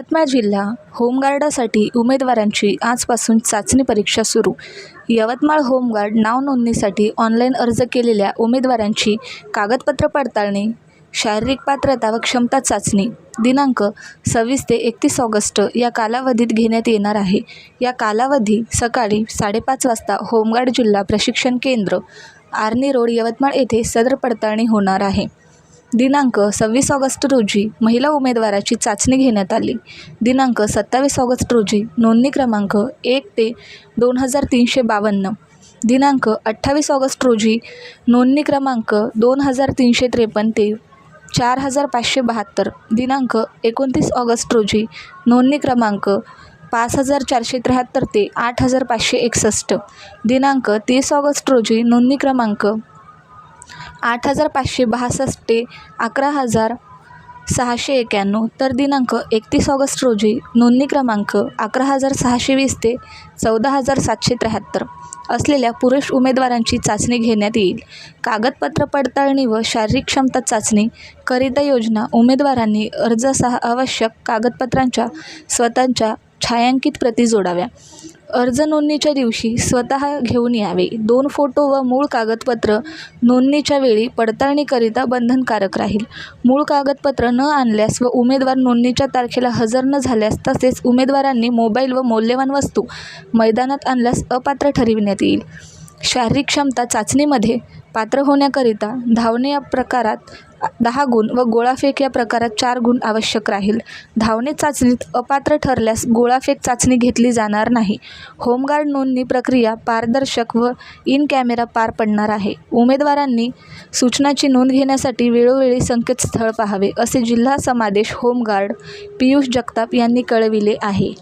यवतमाळ जिल्हा होमगार्डासाठी उमेदवारांची आजपासून चाचणी परीक्षा सुरू. यवतमाळ होमगार्ड नावनोंदणीसाठी ऑनलाईन अर्ज केलेल्या उमेदवारांची कागदपत्र पडताळणी शारीरिक पात्रता व क्षमता चाचणी दिनांक सव्वीस ते एकतीस ऑगस्ट या कालावधीत घेण्यात येणार आहे. या कालावधी सकाळी साडेपाच वाजता होमगार्ड जिल्हा प्रशिक्षण केंद्र आर्नी रोड यवतमाळ येथे सदर पडताळणी होणार आहे. दिनांक सव्वीस ऑगस्ट रोजी महिला उमेदवाराची चाचणी घेण्यात आली. दिनांक सत्तावीस ऑगस्ट रोजी नोंदणी क्रमांक एक ते दोन हजार तीनशे बावन्न. दिनांक अठ्ठावीस ऑगस्ट रोजी नोंदणी क्रमांक दोन हजार तीनशे त्रेपन्न ते चार हजार पाचशे बहात्तर. दिनांक एकोणतीस ऑगस्ट रोजी नोंदणी क्रमांक पाच हजार चारशे त्र्याहत्तर ते आठ हजार पाचशे एकसष्ट. दिनांक तीस ऑगस्ट रोजी नोंदणी क्रमांक आठ हजार पाचशे बासष्ट ते अकरा हजार सहाशे एक्याण्णव तर दिनांक एकतीस ऑगस्ट रोजी नोंदणी क्रमांक अकरा हजार सहाशे वीस ते चौदा हजार सातशे त्र्याहत्तर असलेल्या पुरुष उमेदवारांची चाचणी घेण्यात येईल. कागदपत्र पडताळणी व शारीरिक क्षमता चाचणी करिता योजना उमेदवारांनी अर्जासह आवश्यक कागदपत्रांच्या स्वतःच्या छायांकित प्रती जोडाव्या. अर्ज नोंदणीच्या दिवशी स्वतः घेऊन यावे. दोन फोटो व मूळ कागदपत्र नोंदणीच्या वेळी पडताळणीकरिता बंधनकारक राहील. मूळ कागदपत्र न आणल्यास व उमेदवार नोंदणीच्या तारखेला हजर न झाल्यास तसेच उमेदवारांनी मोबाईल व मौल्यवान वस्तू मैदानात आणल्यास अपात्र ठरविण्यात येईल. शारीरिक क्षमता चाचणीमध्ये पात्र होण्याकरिता धावणे या प्रकारात दहा गुण व गोळाफेक या प्रकारात चार गुण आवश्यक राहील. धावणे चाचणीत अपात्र ठरल्यास गोळाफेक चाचणी घेतली जाणार नाही. होमगार्ड नोंदणी प्रक्रिया पारदर्शक व इन कॅमेरा पार पडणार आहे. उमेदवारांनी सूचनाची नोंद घेण्यासाठी वेळोवेळी संकेतस्थळ पाहावे असे जिल्हा समादेश होमगार्ड पियुष जगताप यांनी कळविले आहे.